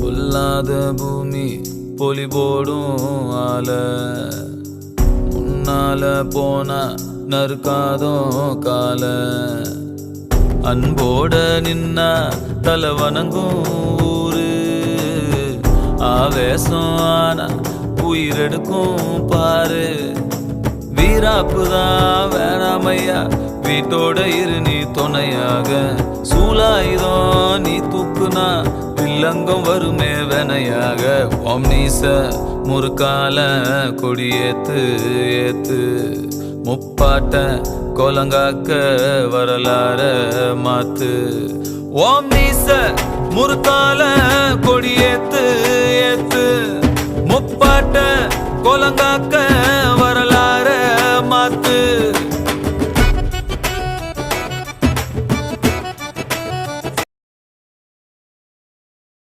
பொல்லாத பூமி பொலி போடும் ஆல முன்னால போனா நறுக்காதோ கால. அன்போட நின்னா தலை வணங்கும் ஊரு. ஆவேசம் ஆனா உயிரெடுக்கும் பாரு. வீராப்புதான் வேணாமையா வீட்டோட இரு நீ துணையாக சூலாயுதம் நீ தூக்குனா உலங்கம் வரும் மேவனையாக ஓம் நீச முறுக்கால கொடியேத்து ஏத்து. முப்பாட்ட கோலங்காக்க வரலாற மாத்து. ஓம் நீச முறுக்கால கொடியேத்து ஏத்து. முப்பாட்ட கோலங்காக்க